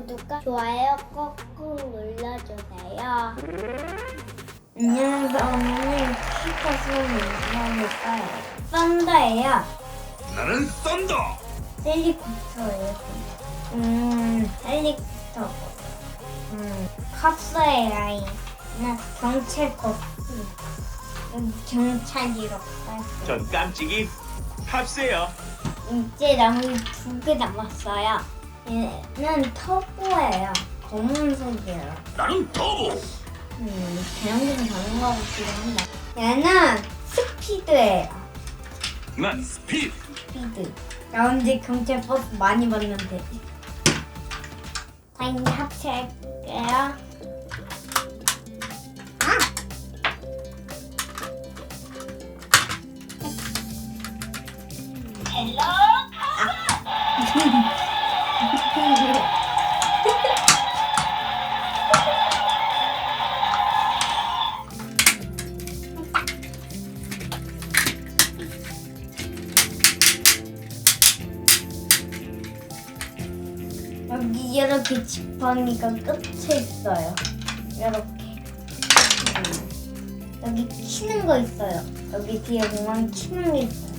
구독과 좋아요 꾹꾹 눌러주세요. 안녕하세요. 오늘 슈퍼스는 인사할까요? 썬더예요. 나는 썬더. 헬리콥터예요. 음, 헬리콥터. 음, 컵스의 라인. 나 경찰국. 음, 경찰이라고. 전 깜찍이 탑스예요. 이제 나무 두 개 남았어요. 얘는 터보예요. 검은색이에요. 나는 터보. 음, 대형견 다른 거 같기도 한데. 얘는 스피드예요. 난 스피드. 스피드. 나 언제 경찰 버스 많이 봤는데. 자, 이제 합체할게요. 아! 여기 이렇게 지팡이가 끝에 있어요. 이렇게. 음. 여기 키는 거 있어요. 여기 뒤에 보면 키는 게 있어요.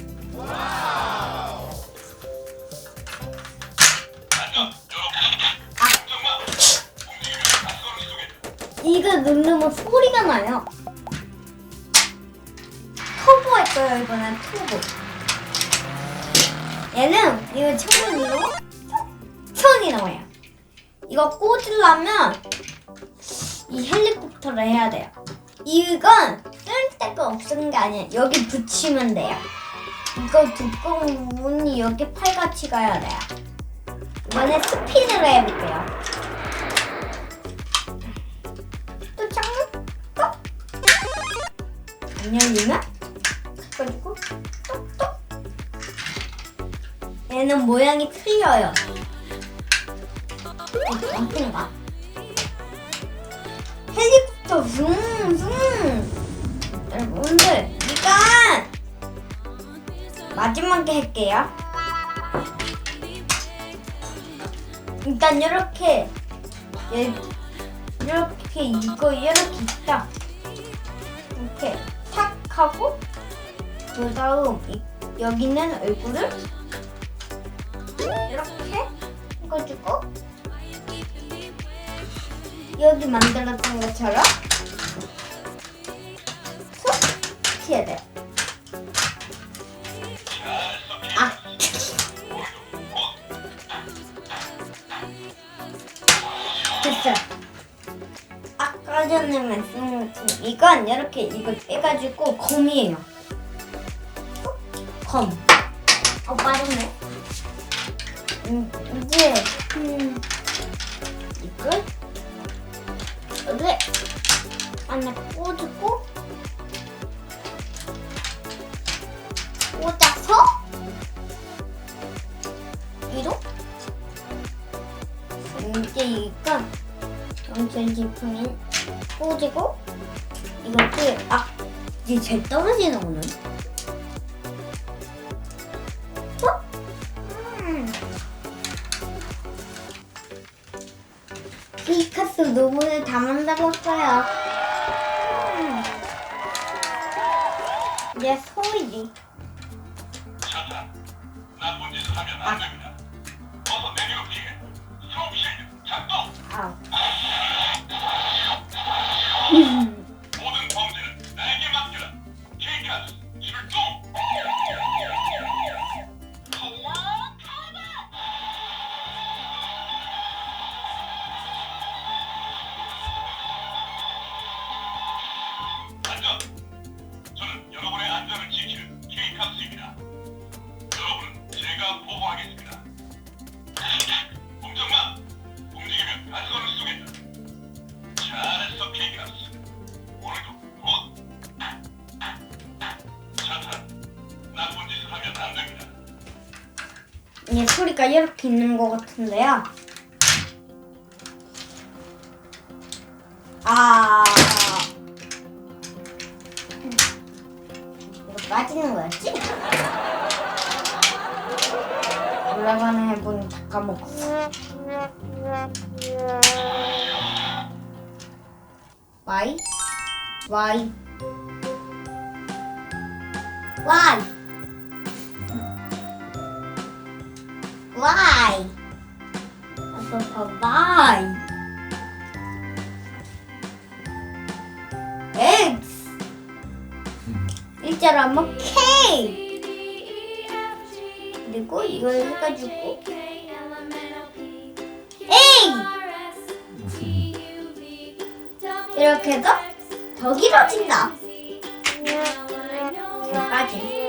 이거 누르면 소리가 나요. 터보 할 거예요, 이번엔 터보. 얘는 이거 처음 으로 손이 나와요. 이거 꽂으려면 이 헬리콥터를 해야 돼요. 이건 쓸 데가 없는 게 아니에요. 여기 붙이면 돼요. 이거 두꺼운 문이 여기 팔같이 가야 돼요. 이번에 스피드로 해볼게요. 또 창문 꼭! 안 열리면 가지고 똑똑 얘는 모양이 틀려요. 어떤가? 헬리콥터 숭숭 여러분들 일단 마지막에 할게요. 일단 이렇게 예, 이렇게 이거 이렇게 있다. 이렇게 탁 하고 그 다음 이- 여기는 얼굴을 이렇게 해가지고 여기 만들었던 것처럼 툭 해야 돼. 아. 됐어. 아까 전에 말씀한 것처럼 이건 이렇게 이거 빼가지고 검이에요. 툭, 검. 어 빠졌네. 음, 이제 음, 이걸 안에 꽂고 꽂아서 위로 이거 영철 제품이 꽂고 이것도 아 이제 잘 떨어지는 오늘 어? 음. 피카소 노무를 다 만들었어요. 이제 소이지. 차타. 나쁜 짓을 하면 안 됩니다. 어서 내리고 피해. 스톱실드 작동. 아. 제가 보호하겠습니다. 공정마, 움직이면 가스건을 쏘겠다. 잘했어, 케이카스. 오늘도 굿. 차탄, 나쁜 짓을 하면 안 됩니다. 이게 소리가 이렇게 있는 것 같은데요. 아. 이거 빠지는 거였지? 날아가는 해본 다 까먹었어. Y Y Y Y Y X 일자로 하면 K 그리고 이걸 해가지고. A 이렇게 해서 더 길어진다. 잘 빠짐